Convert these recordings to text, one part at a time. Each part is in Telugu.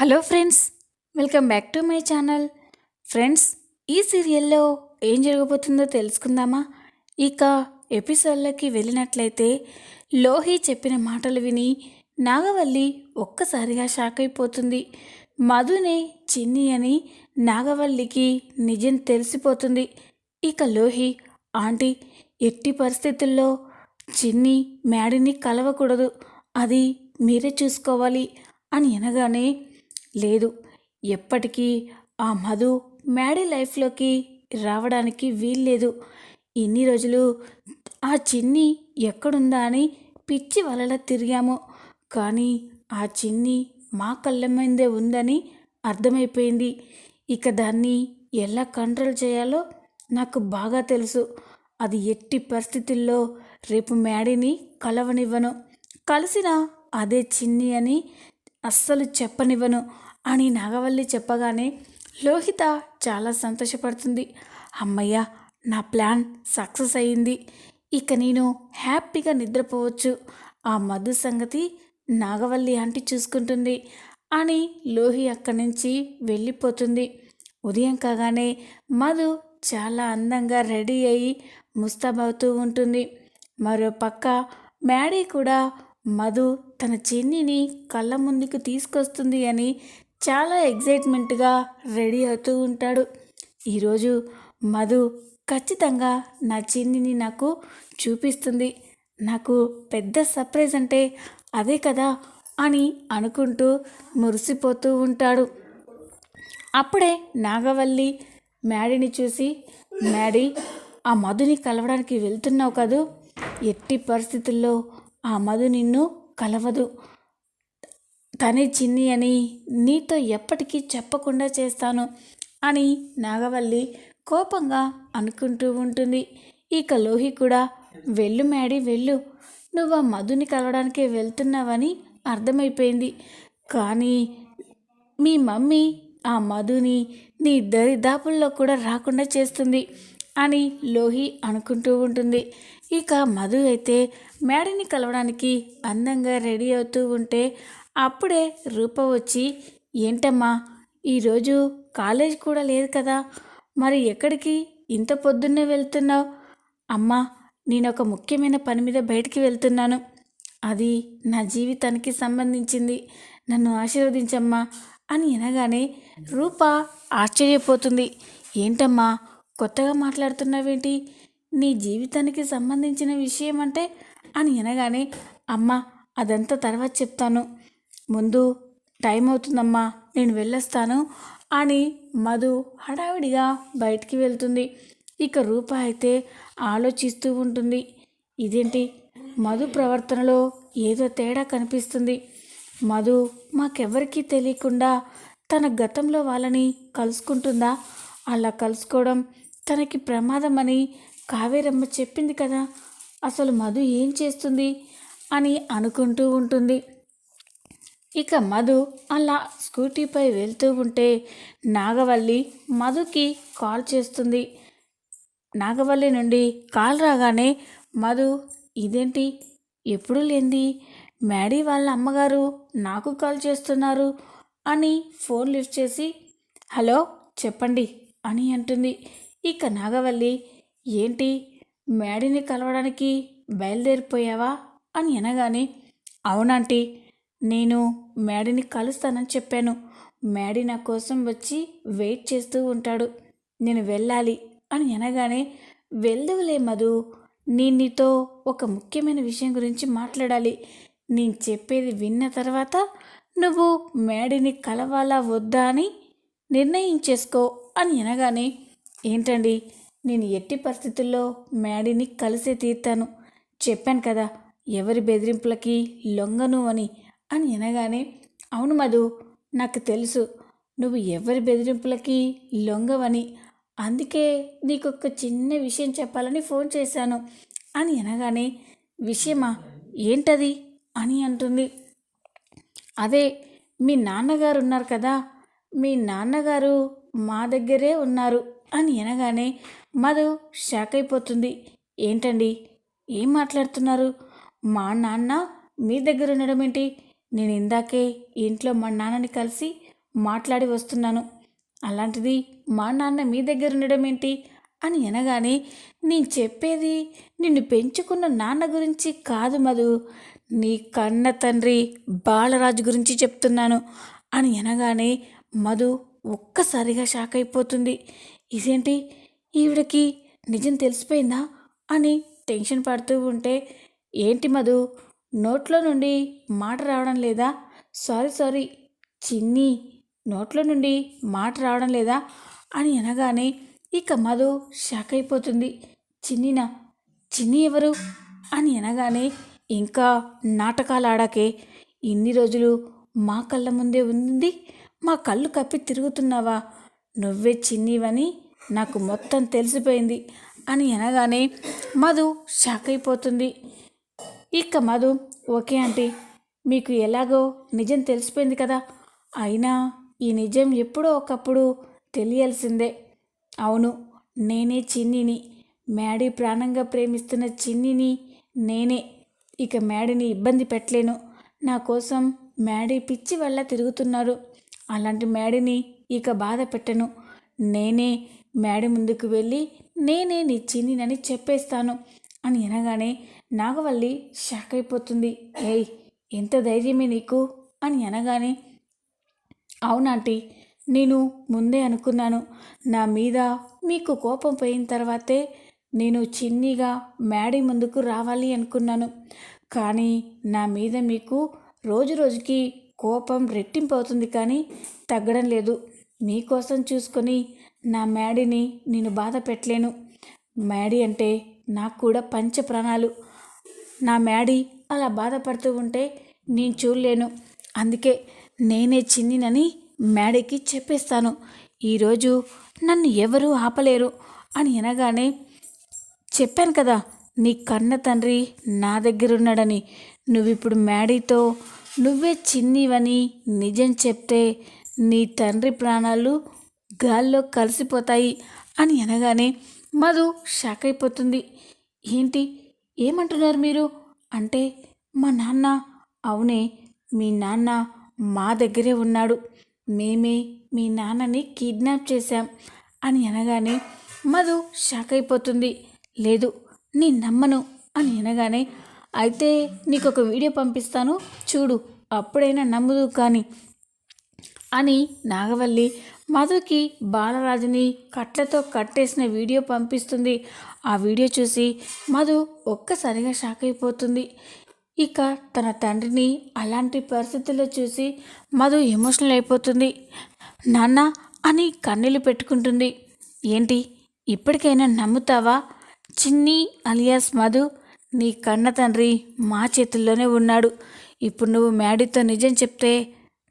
Hello friends welcome back to my channel. Friends ఈ సీరియల్లో ఏం జరగబోతుందో తెలుసుకుందామా? ఇక ఎపిసోడ్లకి వెళ్ళినట్లయితే లోహి చెప్పిన మాటలు విని నాగవల్లి ఒక్కసారిగా షాక్ అయిపోతుంది. మధునే చిన్ని అని నాగవల్లికి నిజం తెలిసిపోతుంది. ఇక లోహి ఆంటీ ఎట్టి పరిస్థితుల్లో చిన్ని మ్యాడీని కలవకూడదు. అది మీరే చూసుకోవాలి అని అనగానే లేదు. ఎప్పటికీ ఆ మధు మ్యాడీ లైఫ్లోకి రావడానికి వీల్లేదు. ఇన్ని రోజులు ఆ చిన్ని ఎక్కడుందా అని పిచ్చి వలల తిరిగాము. కానీ ఆ చిన్ని మా కళ్ళ మీదే ఉందని అర్థమైపోయింది. ఇక దాన్ని ఎలా కంట్రోల్ చేయాలో నాకు బాగా తెలుసు. అది ఎట్టి పరిస్థితుల్లో రేపు మ్యాడీని కలవనివ్వను. కలిసిన అదే చిన్ని అని అస్సలు చెప్పనివ్వను. అని నాగవల్లి చెప్పగానే లోహిత చాలా సంతోషపడుతుంది. అమ్మయ్య నా ప్లాన్ సక్సెస్ అయింది ఇక నేను హ్యాపీగా నిద్రపోవచ్చు. ఆ మధు సంగతి నాగవల్లి ఆంటీ చూసుకుంటుంది అని లోహి అక్కడి నుంచి వెళ్ళిపోతుంది. ఉదయం కాగానే మధు చాలా అందంగా రెడీ అయ్యి ముస్తాబవుతూ ఉంటుంది. మరో పక్క మ్యాడీ కూడా మధు తన చిన్నిని కళ్ళ ముందుకు తీసుకొస్తుంది అని చాలా ఎగ్జైట్మెంట్గా రెడీ అవుతూ ఉంటాడు. ఈరోజు మధు ఖచ్చితంగా నా చిన్నిని నాకు చూపిస్తుంది. నాకు పెద్ద సర్ప్రైజ్ అంటే అదే కదా అని అనుకుంటూ మురిసిపోతూ ఉంటాడు. అప్పుడే నాగవల్లి మ్యాడీని చూసి మ్యాడీ ఆ మధుని కలవడానికి వెళ్తున్నావు కదూ? ఎట్టి పరిస్థితుల్లో ఆ మధు నిన్ను కలవదు. తనే చిన్ని అని నీతో ఎప్పటికీ చెప్పకుండా చేస్తాను అని నాగవల్లి కోపంగా అనుకుంటూ ఉంటుంది. ఇక లోహి కూడా వెళ్ళు మేడి వెళ్ళు. నువ్వు ఆ మధుని కలవడానికే వెళ్తున్నావని అర్థమైపోయింది. కానీ మీ మమ్మీ ఆ మధుని నీ దరిదాపుల్లో కూడా రాకుండా చేస్తుంది అని లోహి అనుకుంటూ ఉంటుంది. ఇక మధు అయితే మేడని కలవడానికి అందంగా రెడీ అవుతూ ఉంటే అప్పుడే రూప వచ్చి ఏంటమ్మా ఈరోజు కాలేజ్ కూడా లేదు కదా మరి ఎక్కడికి? ఇంత పొద్దున్నే వెళ్తున్నావు. అమ్మా నేను ఒక ముఖ్యమైన పని మీద బయటికి వెళ్తున్నాను. అది నా జీవితానికి సంబంధించింది. నన్ను ఆశీర్వదించమ్మా అని అనగానే రూప ఆశ్చర్యపోతుంది. ఏంటమ్మా కొత్తగా మాట్లాడుతున్నావేంటి? నీ జీవితానికి సంబంధించిన విషయం అంటే అని అనగానే అమ్మ అదంతా తర్వాత చెప్తాను. ముందు టైం అవుతుందమ్మా నేను వెళ్ళొస్తాను అని మధు హడావిడిగా బయటికి వెళ్తుంది. ఇక రూప అయితే ఆలోచిస్తూ ఉంటుంది. ఇదేంటి? మధు ప్రవర్తనలో ఏదో తేడా కనిపిస్తుంది. మధు మాకెవ్వరికీ తెలియకుండా తన గతంలో వాళ్ళని కలుసుకుంటుందా? అలా కలుసుకోవడం తనకి ప్రమాదమని కావేరమ్మ చెప్పింది కదా. అసలు మధు ఏం చేస్తుంది? అని అనుకుంటూ ఉంటుంది. ఇక మధు అలా స్కూటీపై వెళ్తూ ఉంటే నాగవల్లి మధుకి కాల్ చేస్తుంది. నాగవల్లి నుండి కాల్ రాగానే మధు ఇదేంటి? ఎప్పుడు లేంది మ్యాడీ వాళ్ళ అమ్మగారు నాకు కాల్ చేస్తున్నారు అని ఫోన్ లిఫ్ట్ చేసి హలో చెప్పండి అని అంటుంది. ఇక నాగవల్లి ఏంటి? మ్యాడీని కలవడానికి బయలుదేరిపోయావా? అని అనగానే అవునంటీ. నేను మ్యాడీని కలుస్తానని చెప్పాను. మ్యాడీ నా కోసం వచ్చి వెయిట్ చేస్తూ ఉంటాడు. నేను వెళ్ళాలి అని అనగానే వెళ్దువులే మధు నేను నీతో ఒక ముఖ్యమైన విషయం గురించి మాట్లాడాలి. నేను చెప్పేది విన్న తర్వాత నువ్వు మ్యాడీని కలవాలా వద్దా అని నిర్ణయించేసుకో అని అనగానే ఏంటండి నేను ఎట్టి పరిస్థితుల్లో మ్యాడీని కలిసే తీర్తాను. చెప్పాను కదా ఎవరి బెదిరింపులకి లొంగను అని. అని అనగానే అవును మధు నాకు తెలుసు. నువ్వు ఎవరి బెదిరింపులకి లొంగవని. అందుకే నీకు ఒక చిన్న విషయం చెప్పాలని ఫోన్ చేశాను. అని అనగానే విషయమా? ఏంటది? అని అంటుంది. అదే మీ నాన్నగారు ఉన్నారు కదా. మీ నాన్నగారు మా దగ్గరే ఉన్నారు. అని అనగానే మధు షాక్ అయిపోతుంది. ఏంటండి? ఏం మాట్లాడుతున్నారు? మా నాన్న మీ దగ్గర ఉండడం ఏంటి? నేను ఇందాకే ఇంట్లో మా నాన్నని కలిసి మాట్లాడి వస్తున్నాను. అలాంటిది మా నాన్న మీ దగ్గర ఉండడం ఏంటి? అని అనగానే నేను చెప్పేది నిన్ను పెంచుకున్న నాన్న గురించి కాదు మధు. నీ కన్న తండ్రి బాలరాజు గురించి చెప్తున్నాను. అని అనగానే మధు ఒక్కసారిగా షాక్ అయిపోతుంది. ఇదేంటి? ఈవిడకి నిజం తెలిసిపోయిందా? అని టెన్షన్ పడుతూ ఉంటే ఏంటి మధు? నోట్లో నుండి మాట రావడం లేదా? సారీ సారీ చిన్ని నోట్లో నుండి మాట రావడం లేదా? అని అనగానే ఇక మధు షాక్ అయిపోతుంది. చిన్నినా చిన్ని ఎవరు? అని అనగానే ఇంకా నాటకాలు ఆడాకే ఇన్ని రోజులు మా కళ్ళ ముందే ఉంది మా కళ్ళు కప్పి తిరుగుతున్నావా? నువ్వే చిన్నివని నాకు మొత్తం తెలిసిపోయింది అని అనగానే మధు షాక్ అయిపోతుంది. ఇక మధు ఓకే ఆంటీ. మీకు ఎలాగో నిజం తెలిసిపోయింది కదా. అయినా ఈ నిజం ఎప్పుడో ఒకప్పుడు తెలియాల్సిందే. అవును నేనే చిన్నిని. మ్యాడీ ప్రాణంగా ప్రేమిస్తున్న చిన్నిని నేనే. ఇక మ్యాడీని ఇబ్బంది పెట్టలేను. నా కోసం మ్యాడీ పిచ్చి వల్ల తిరుగుతున్నారు. అలాంటి మ్యాడీని ఇక బాధ పెట్టను. నేనే మ్యాడీ ముందుకు వెళ్ళి నేనే నీ చిన్నినని చెప్పేస్తాను అని అనగానే నాగవల్లి షాక్ అయిపోతుంది. ఏయ్ ఎంత ధైర్యమే నీకు? అని అనగానే అవునాంటీ నేను ముందే అనుకున్నాను. నా మీద మీకు కోపం పోయిన తర్వాతే నేను చిన్నిగా మ్యాడీ ముందుకు రావాలి అనుకున్నాను. కానీ నా మీద మీకు రోజు రోజుకి కోపం రెట్టింపు అవుతుంది కానీ తగ్గడం లేదు. మీకోసం చూసుకొని నా మ్యాడీని నేను బాధ పెట్టలేను. మ్యాడీ అంటే నాకు కూడా పంచ ప్రాణాలు నా మ్యాడీ అలా బాధపడుతూ ఉంటే నేను చూడలేను. అందుకే నేనే చిన్నినని మ్యాడీకి చెప్పేస్తాను. ఈరోజు నన్ను ఎవరూ ఆపలేరు అని అనగానే చెప్పాను కదా నీ కన్న తండ్రి నా దగ్గర ఉన్నాడని నువ్విప్పుడు మ్యాడీతో నువ్వే చిన్నివని నిజం చెప్తే నీ తండ్రి ప్రాణాలు గాల్లో కలిసిపోతాయి అని అనగానే మధు షాక్ అయిపోతుంది. ఏంటి? ఏమంటున్నారు మీరు? అంటే మా నాన్న అవునే మీ నాన్న మా దగ్గరే ఉన్నాడు. మేమే మీ నాన్నని కిడ్నాప్ చేశాం అని అనగానే మధు షాక్ అయిపోతుంది. లేదు నీ నమ్మను అని అనగానే అయితే నీకు ఒక వీడియో పంపిస్తాను. చూడు అప్పుడైనా నమ్ముదు కానీ అని నాగవల్లి మధుకి బాలరాజుని కట్లతో కట్టేసిన వీడియో పంపిస్తుంది. ఆ వీడియో చూసి మధు ఒక్కసారిగా షాక్ అయిపోతుంది. ఇక తన తండ్రిని అలాంటి పరిస్థితుల్లో చూసి మధు ఎమోషనల్ అయిపోతుంది. నాన్న అని కన్నీళ్ళు పెట్టుకుంటుంది. ఏంటి ఇప్పటికైనా నమ్ముతావా? చిన్ని అలియాస్ మధు నీ కన్న తండ్రి మా చేతుల్లోనే ఉన్నాడు. ఇప్పుడు నువ్వు మ్యాడీతో నిజం చెప్తే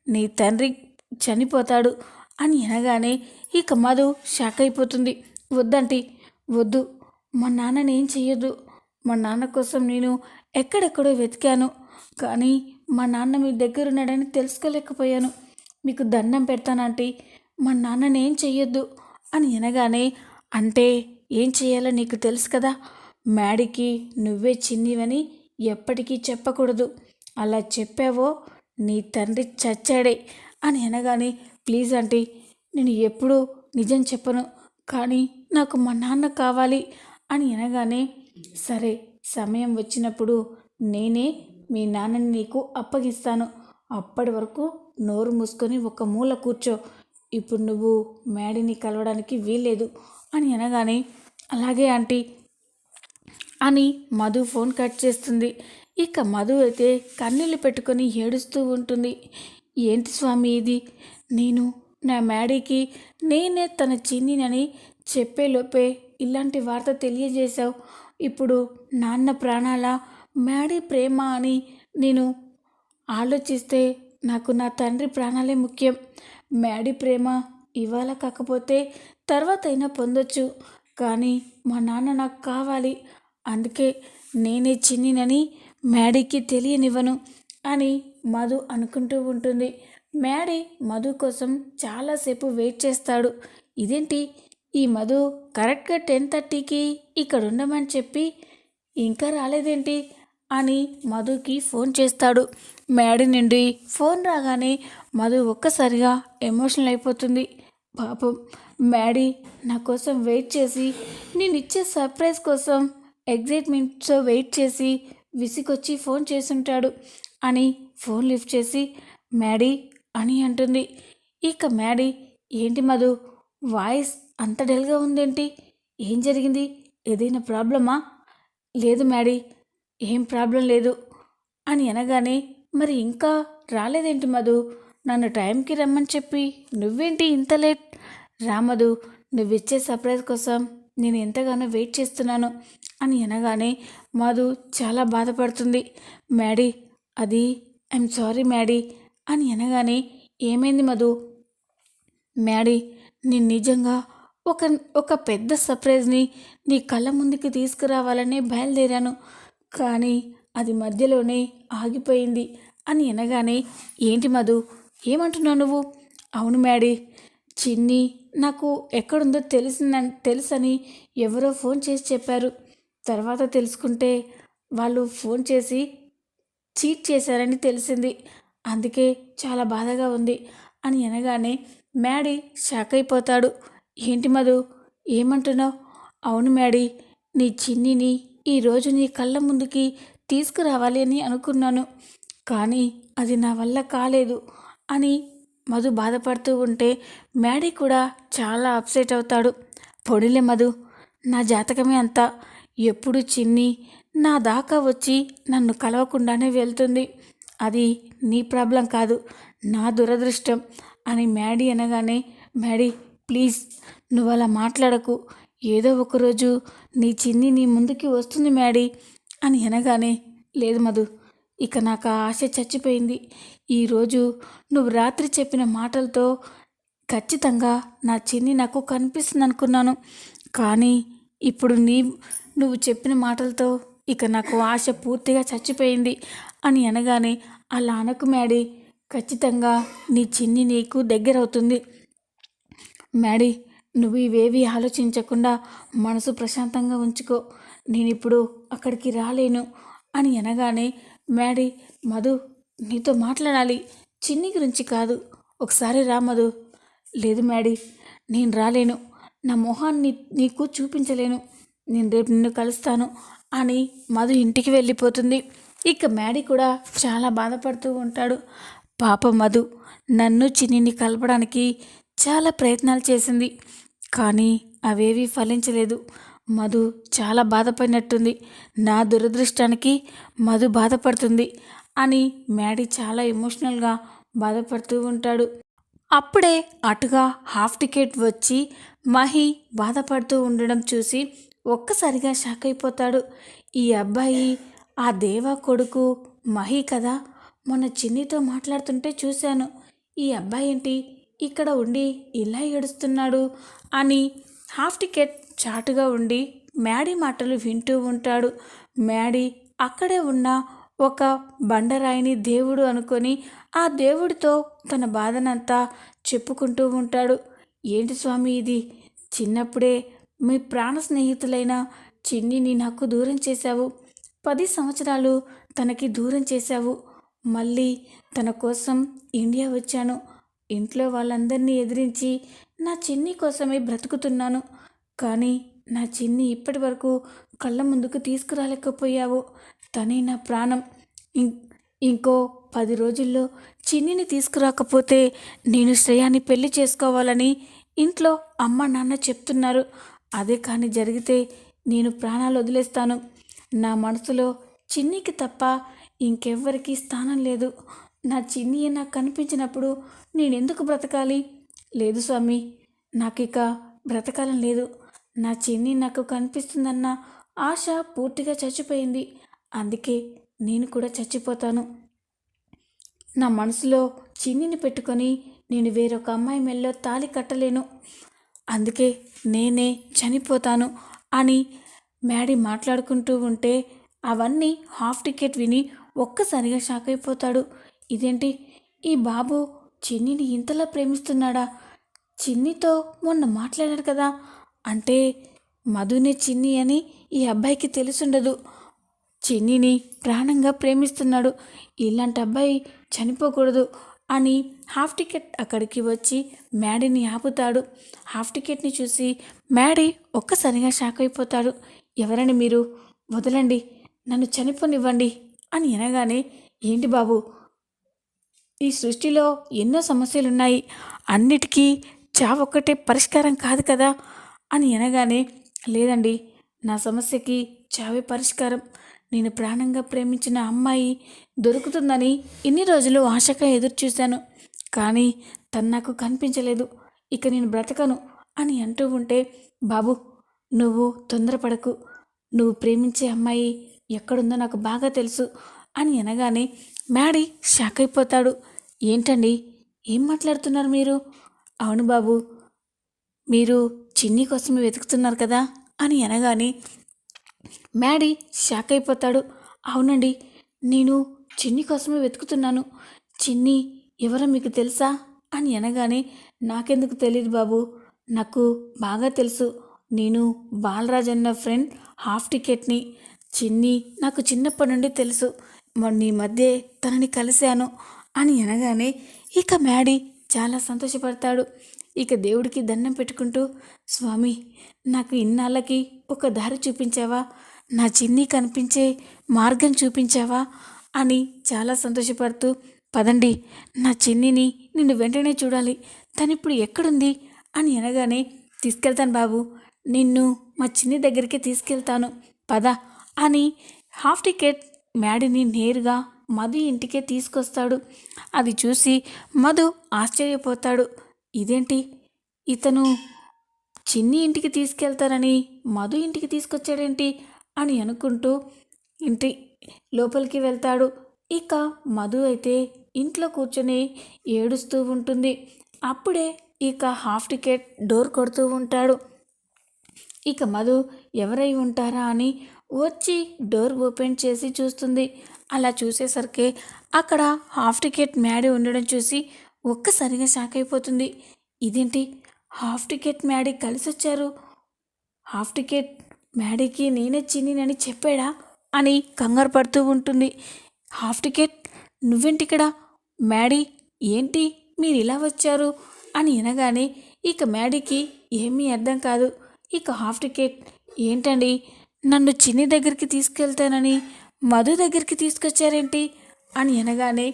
నీ తండ్రి చనిపోతాడు. అని అనగానే ఇక మధు షాక్ అయిపోతుంది. వద్దంటి వద్దు. మా నాన్నని ఏం చెయ్యొద్దు. మా నాన్న కోసం నేను ఎక్కడెక్కడో వెతికాను. కానీ మా నాన్న మీ దగ్గర ఉన్నాడని తెలుసుకోలేకపోయాను. మీకు దండం పెడతానంటీ మా నాన్నని ఏం చెయ్యొద్దు అని అనగానే అంటే ఏం చేయాలో నీకు తెలుసు కదా. మ్యాడీకి నువ్వే చిన్నివని ఎప్పటికీ చెప్పకూడదు. అలా చెప్పావో నీ తండ్రి చచ్చాడే అని అనగానే ప్లీజ్ ఆంటీ నేను ఎప్పుడూ నిజం చెప్పను కానీ నాకు మా నాన్న కావాలి అని అనగానే సరే సమయం వచ్చినప్పుడు నేనే మీ నాన్నని నీకు అప్పగిస్తాను. అప్పటి వరకు నోరు మూసుకొని ఒక మూల కూర్చో. ఇప్పుడు నువ్వు మ్యాడీని కలవడానికి వీల్లేదు అని అనగానే అలాగే ఆంటీ అని మధు ఫోన్ కట్ చేస్తుంది. ఇక మధు అయితే కన్నీళ్ళు పెట్టుకొని ఏడుస్తూ ఉంటుంది. ఏంటి స్వామి ఇది? నేను నా మ్యాడీకి నేనే తన చిన్నినని చెప్పేలోపే ఇలాంటి వార్త తెలియజేశావు. ఇప్పుడు నాన్న ప్రాణాల మ్యాడీ ప్రేమ అని నేను ఆలోచిస్తే నాకు నా తండ్రి ప్రాణాలే ముఖ్యం. మ్యాడీ ప్రేమ ఇవాళ కాకపోతే తర్వాత అయినా పొందొచ్చు. కానీ మా నాన్న నాకు కావాలి. అందుకే నేనే చిన్నినని మ్యాడీకి తెలియనివ్వను అని మధు అనుకుంటూ ఉంటుంది. మ్యాడీ మధు కోసం చాలాసేపు వెయిట్ చేస్తాడు. ఇదేంటి? ఈ మధు కరెక్ట్గా టెన్ థర్టీకి ఇక్కడ ఉండమని చెప్పి ఇంకా రాలేదేంటి? అని మధుకి ఫోన్ చేస్తాడు. మేడ నుండి ఫోన్ రాగానే మధు ఒక్కసారిగా ఎమోషనల్ అయిపోతుంది. పాపం మ్యాడీ నా కోసం వెయిట్ చేసి నేను ఇచ్చే సర్ప్రైజ్ కోసం ఎగ్జైట్మెంట్తో వెయిట్ చేసి విసిగొచ్చి ఫోన్ చేసుంటాడు అని ఫోన్ లిఫ్ట్ చేసి మ్యాడీ అని అంటుంది. ఇక మ్యాడీ ఏంటి మధు? వాయిస్ అంత డల్గా ఉందేంటి? ఏం జరిగింది? ఏదైనా ప్రాబ్లమా? లేదు మ్యాడీ ఏం ప్రాబ్లం లేదు అని అనగానే మరి ఇంకా రాలేదేంటి మధు? నన్ను టైంకి రమ్మని చెప్పి నువ్వేంటి ఇంత లేట్? రామధు నువ్విచ్చే సర్ప్రైజ్ కోసం నేను ఎంతగానో వెయిట్ చేస్తున్నాను అని అనగానే మధు చాలా బాధపడుతుంది. మ్యాడీ అది ఐఎమ్ సారీ మ్యాడీ అని అనగానే ఏమైంది మధు? మ్యాడీ నేను నిజంగా ఒక ఒక పెద్ద సర్ప్రైజ్ని నీ కళ్ళ ముందుకు తీసుకురావాలనే బయలుదేరాను. కానీ అది మధ్యలోనే ఆగిపోయింది అని అనగానే ఏంటి మధు? ఏమంటున్నావు నువ్వు? అవును మ్యాడీ చిన్ని నాకు ఎక్కడుందో తెలిసిన తెలుసని ఎవరో ఫోన్ చేసి చెప్పారు. తర్వాత తెలుసుకుంటే వాళ్ళు ఫోన్ చేసి చీట్ చేశారని తెలిసింది. అందుకే చాలా బాధగా ఉంది అని అనగానే మ్యాడీ షాక్ అయిపోతాడు ఏంటి మధు ఏమంటున్నావు? అవును మ్యాడీ నీ చిన్నిని ఈరోజు నీ కళ్ళ ముందుకి తీసుకురావాలి అని అనుకున్నాను. కానీ అది నా వల్ల కాలేదు అని మధు బాధపడుతూ ఉంటే మ్యాడీ కూడా చాలా అప్సెట్ అవుతాడు. పొడిలే మధు నా జాతకమే అంతా. ఎప్పుడు చిన్ని నా దాకా వచ్చి నన్ను కలవకుండానే వెళ్తుంది. అది నీ ప్రాబ్లం కాదు నా దురదృష్టం అని మ్యాడీ అనగానే మ్యాడీ ప్లీజ్ నువ్వు అలా మాట్లాడకు. ఏదో ఒకరోజు నీ చిన్ని నీ ముందుకి వస్తుంది మ్యాడీ అని అనగానే లేదు మధు ఇక నాకు ఆ ఆశ చచ్చిపోయింది. ఈరోజు నువ్వు రాత్రి చెప్పిన మాటలతో ఖచ్చితంగా నా చిన్ని నాకు కనిపిస్తుంది అనుకున్నాను కానీ ఇప్పుడు నీ నువ్వు చెప్పిన మాటలతో ఇక నాకు ఆశ పూర్తిగా చచ్చిపోయింది. అని అనగానే అలా అనకు మ్యాడీ ఖచ్చితంగా నీ చిన్ని నీకు దగ్గరవుతుంది. మ్యాడీ నువ్వు ఇవేవి ఆలోచించకుండా మనసు ప్రశాంతంగా ఉంచుకో. నేనిప్పుడు అక్కడికి రాలేను అని అనగానే మ్యాడీ మధు నీతో మాట్లాడాలి. చిన్ని గురించి కాదు. ఒకసారి రా మధు. లేదు మ్యాడీ నేను రాలేను. నా మొహాన్ని నీకు చూపించలేను. నేను రేపు నిన్ను కలుస్తాను అని మధు ఇంటికి వెళ్ళిపోతుంది. ఇక మ్యాడీ కూడా చాలా బాధపడుతూ ఉంటాడు. పాప మధు నన్ను చిన్నిని కలపడానికి చాలా ప్రయత్నాలు చేసింది. కానీ అవేవీ ఫలించలేదు. మధు చాలా బాధపడినట్టుంది. నా దురదృష్టానికి మధు బాధపడుతుంది అని మ్యాడీ చాలా ఎమోషనల్గా బాధపడుతూ ఉంటాడు. అప్పుడే అటుగా హాఫ్ టికెట్ వచ్చి మహి బాధపడుతూ ఉండడం చూసి ఒక్కసారిగా షాక్ అయిపోతాడు. ఈ అబ్బాయి ఆ దేవా కొడుకు మహి కదా? మొన్న చిన్నితో మాట్లాడుతుంటే చూశాను. ఈ అబ్బాయి ఏంటి? ఇక్కడ ఉండి ఇలా ఏడుస్తున్నాడు అని హాఫ్ టికెట్ చాటుగా ఉండి మ్యాడీ మాటలు వింటూ ఉంటాడు. మ్యాడీ అక్కడే ఉన్న ఒక బండరాయిని దేవుడు అనుకొని ఆ దేవుడితో తన బాధనంతా చెప్పుకుంటూ ఉంటాడు. ఏంటి స్వామి ఇది? చిన్నప్పుడే మీ ప్రాణ స్నేహితులైన చిన్నిని నాకు దూరం చేశావు. పది సంవత్సరాలు తనకి దూరం చేశావు. మళ్ళీ తన కోసం ఇండియా వచ్చాను. ఇంట్లో వాళ్ళందరినీ ఎదిరించి నా చిన్ని కోసమే బ్రతుకుతున్నాను. కానీ నా చిన్ని ఇప్పటి వరకు కళ్ళ ముందుకు తీసుకురాలేకపోయావు. తనే నా ప్రాణం. ఇంకో పది రోజుల్లో చిన్నిని తీసుకురాకపోతే నేను శ్రేయాన్ని పెళ్ళి చేసుకోవాలని ఇంట్లో అమ్మ నాన్న చెప్తున్నారు. అదే కానీ జరిగితే నేను ప్రాణాలు వదిలేస్తాను. నా మనసులో చిన్నికి తప్ప ఇంకెవ్వరికీ స్థానం లేదు. నా చిన్ని నాకు కనిపించినప్పుడు నేనెందుకు బ్రతకాలి? లేదు స్వామి నాకు ఇక బ్రతకాలం లేదు. నా చిన్ని నాకు కనిపిస్తుందన్న ఆశ పూర్తిగా చచ్చిపోయింది. అందుకే నేను కూడా చచ్చిపోతాను. నా మనసులో చిన్నిని పెట్టుకొని నేను వేరొక అమ్మాయి మెల్లో తాలి కట్టలేను. అందుకే నేనే చనిపోతాను అని మ్యాడీ మాట్లాడుకుంటూ ఉంటే అవన్నీ హాఫ్ టికెట్ విని ఒక్కసారిగా షాక్ అయిపోతాడు. ఇదేంటి? ఈ బాబు చిన్నిని ఇంతలా ప్రేమిస్తున్నాడా? చిన్నితో మొన్న మాట్లాడాడు కదా. అంటే మధునే చిన్ని అని ఈ అబ్బాయికి తెలుసుండదు. చిన్నిని ప్రాణంగా ప్రేమిస్తున్నాడు. ఇలాంటి అబ్బాయి చనిపోకూడదు అని హాఫ్ టికెట్ అక్కడికి వచ్చి మ్యాడీని ఆపుతాడు. హాఫ్ టికెట్ని చూసి మ్యాడీ ఒక్కసారిగా షాక్ అయిపోతాడు. ఎవరని మీరు? వదలండి. నన్ను చనిపోనివ్వండి అని అనగానే ఏంటి బాబు? ఈ సృష్టిలో ఎన్నో సమస్యలున్నాయి. అన్నిటికీ చావొక్కటే పరిష్కారం కాదు కదా? అని అనగానే లేదండి. నా సమస్యకి చావే పరిష్కారం. నేను ప్రాణంగా ప్రేమించిన అమ్మాయి దొరుకుతుందని ఇన్ని రోజులు ఆశగా ఎదురుచూశాను. కానీ తను నాకు కనిపించలేదు. ఇక నేను బ్రతకను అని అంటూ ఉంటే బాబు నువ్వు తొందరపడకు. నువ్వు ప్రేమించే అమ్మాయి ఎక్కడుందో నాకు బాగా తెలుసు అని అనగానే మ్యాడీ షాక్ అయిపోతాడు ఏంటండి? ఏం మాట్లాడుతున్నారు మీరు? అవును బాబు మీరు చిన్ని కోసమే వెతుకుతున్నారు కదా అని అనగానే మ్యాడీ షాక్ అయిపోతాడు అవునండి నేను చిన్ని కోసమే వెతుకుతున్నాను. చిన్ని ఎవరో మీకు తెలుసా? అని అనగానే నాకెందుకు తెలియదు బాబు నాకు బాగా తెలుసు. నేను బాలరాజ్ అన్న ఫ్రెండ్ హాఫ్ టికెట్ని చిన్ని నాకు చిన్నప్పటి నుండి తెలుసు. మొన్న మధ్య తనని కలిశాను అని అనగానే ఇక మ్యాడీ చాలా సంతోషపడతాడు. ఇక దేవుడికి దండం పెట్టుకుంటూ స్వామి నాకు ఇన్నాళ్ళకి ఒక దారి చూపించావా? నా చిన్ని కనిపించే మార్గం చూపించావా? అని చాలా సంతోషపడుతూ పదండి నా చిన్నిని నిన్ను వెంటనే చూడాలి. తనిప్పుడు ఎక్కడుంది? అని అనగానే తీసుకెళ్తాను బాబు. నిన్ను మా చిన్ని దగ్గరికి తీసుకెళ్తాను. పద. అని హాఫ్ టికెట్ మ్యాడిని నేరుగా మధు ఇంటికే తీసుకొస్తాడు. అది చూసి మధు ఆశ్చర్యపోతాడు. ఇదేంటి? ఇతను చిన్ని ఇంటికి తీసుకెళ్తారని మధు ఇంటికి తీసుకొచ్చాడేంటి అని అనుకుంటూ ఇంటి లోపలికి వెళ్తాడు. ఇక మధు అయితే ఇంట్లో కూర్చొని ఏడుస్తూ ఉంటుంది. అప్పుడే ఇక హాఫ్ టికెట్ డోర్ కొడుతూ ఉంటాడు. ఇక మధు ఎవరై ఉంటారా అని వచ్చి డోర్ ఓపెన్ చేసి చూస్తుంది. అలా చూసేసరికి అక్కడ హాఫ్ టికెట్ మ్యాడీ ఉండడం చూసి ఒక్కసారిగా షాక్ అయిపోతుంది. ఇదేంటి? హాఫ్ టికెట్ మ్యాడీ కలిసి వచ్చారు హాఫ్ టికెట్ మ్యాడీకి నేనే చిన్నినని చెప్పాడా? అని కంగారు పడుతూ ఉంటుంది. Half ticket? నువ్వేంటి ఇక్కడ మ్యాడీ ఏంటి? మీరు ఇలా వచ్చారు? అని వినగానే ఇక మ్యాడీకి ఏమీ అర్థం కాదు. ఇక హాఫ్ టికెట్ ఏంటండి? నన్ను చిన్ని దగ్గరికి తీసుకెళ్తానని మధు దగ్గరికి తీసుకొచ్చారేంటి? అని అనగానే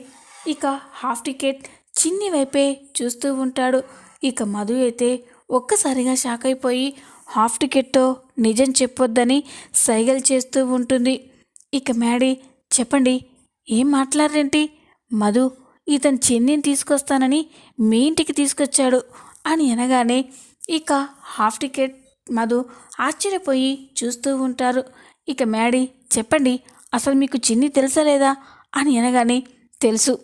ఇక హాఫ్ టికెట్ చిన్ని వైపే చూస్తూ ఉంటాడు. ఇక మధు అయితే ఒక్కసారిగా షాక్ అయిపోయి హాఫ్ టికెట్తో నిజం చెప్పొద్దని సైగలు చేస్తూ ఉంటుంది. ఇక మ్యాడీ చెప్పండి ఏం మాట్లాడరేంటి? మధు ఇతను చెన్నిని తీసుకొస్తానని మీ ఇంటికి తీసుకొచ్చాడు అని అనగానే ఇక హాఫ్ టికెట్ మధు ఆశ్చర్యపోయి చూస్తూ ఉంటారు. ఇక మ్యాడీ చెప్పండి అసలు మీకు చిన్ని తెలుసా లేదా? అని అనగానే తెలుసు.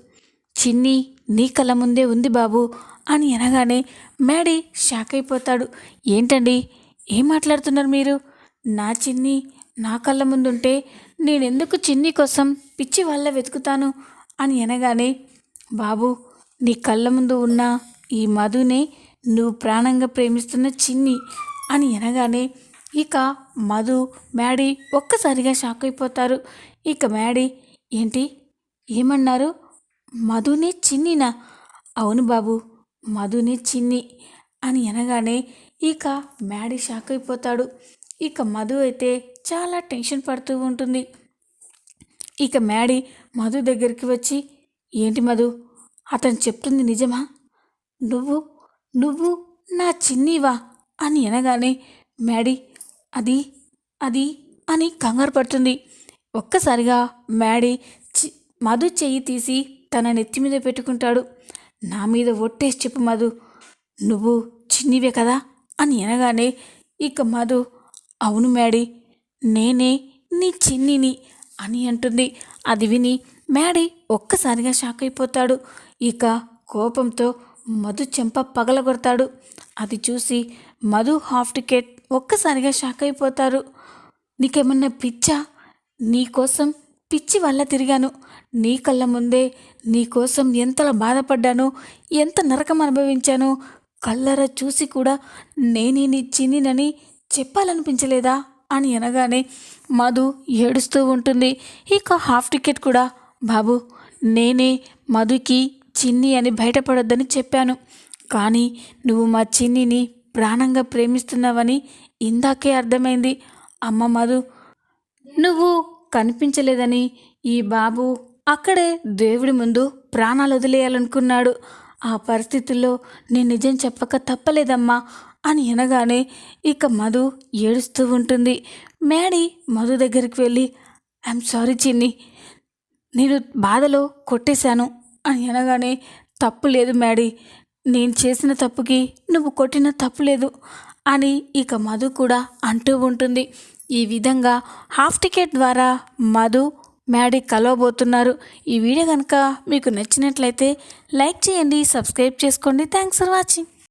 చిన్ని నీ కళ్ళ ముందే ఉంది బాబు అని అనగానే మ్యాడీ షాక్ అయిపోతాడు. ఏంటండి ఏం మాట్లాడుతున్నారు మీరు? నా చిన్ని నా కళ్ళ ముందుంటే నేనెందుకు చిన్ని కోసం పిచ్చి వాళ్ళ వెతుకుతాను? అని అనగానే బాబు నీ కళ్ళ ముందు ఉన్న ఈ మధునే నువ్వు ప్రాణంగా ప్రేమిస్తున్న చిన్ని. అని అనగానే ఇక మధు మ్యాడీ ఒక్కసారిగా షాక్ అయిపోతారు. ఇక మ్యాడీ ఏంటి? ఏమన్నారు? మధునే చిన్నినా? అవును బాబు మధునే చిన్ని అని అనగానే ఇక మ్యాడీ షాక్ అయిపోతాడు. ఇక మధు అయితే చాలా టెన్షన్ పడుతూ ఉంటుంది. ఇక మ్యాడీ మధు దగ్గరికి వచ్చి ఏంటి మధు? అతను చెప్తుంది నిజమా? నువ్వు నువ్వు నా చిన్నివా? అని అనగానే మ్యాడీ అది అది అని కంగారు పడుతుంది. ఒక్కసారిగా మ్యాడీ చి మధు చెయ్యి తీసి తన నెత్తి మీద పెట్టుకుంటాడు. నా మీద ఒట్టేసి చెప్పు మధు నువ్వు చిన్నివే కదా అని అనగానే ఇక మధు అవును మ్యాడీ నేనే నీ చిన్నిని అని అంటుంది. అది విని మ్యాడీ ఒక్కసారిగా షాక్ అయిపోతాడు. ఇక కోపంతో మధు చెంప పగలగొడతాడు. అది చూసి మధు హాఫ్ టికెట్ ఒక్కసారిగా షాక్ అయిపోతారు. నీకేమన్నా పిచ్చా? నీకోసం పిచ్చి వల్ల తిరిగాను. నీ కళ్ళ ముందే నీకోసం ఎంతలా బాధపడ్డానో? ఎంత నరకం అనుభవించానో? కళ్ళరా చూసి కూడా నేనే నీ చిన్నినని చెప్పాలనిపించలేదా? అని అనగానే మధు ఏడుస్తూ ఉంటుంది. ఇక హాఫ్ టికెట్ కూడా. బాబు నేనే మధుకి చిన్ని అని బయటపడొద్దని చెప్పాను. కానీ నువ్వు మా చిన్నిని ప్రాణంగా ప్రేమిస్తున్నావని ఇందాకే అర్థమైంది. అమ్మ మధు నువ్వు కనిపించలేదని ఈ బాబు అక్కడే దేవుడి ముందు ప్రాణాలు వదిలేయాలనుకున్నాడు. ఆ పరిస్థితుల్లో నేను నిజం చెప్పక తప్పలేదమ్మా అని అనగానే ఇక మధు ఏడుస్తూ ఉంటుంది. మేడీ మధు దగ్గరికి వెళ్ళి ఐఎమ్ సారీ చిన్ని నేను బాధలో కొట్టేశాను అని అనగానే తప్పు లేదు మేడీ నేను చేసిన తప్పుకి నువ్వు కొట్టిన తప్పు లేదు అని ఇక మధు కూడా అంటూ ఉంటుంది. ఈ విధంగా హాఫ్ టికెట్ ద్వారా మధు మ్యాడీ కలవబోతున్నారు. ఈ వీడియో కనుక మీకు నచ్చినట్లయితే లైక్ చేయండి సబ్స్క్రైబ్ చేసుకోండి. Thanks for watching.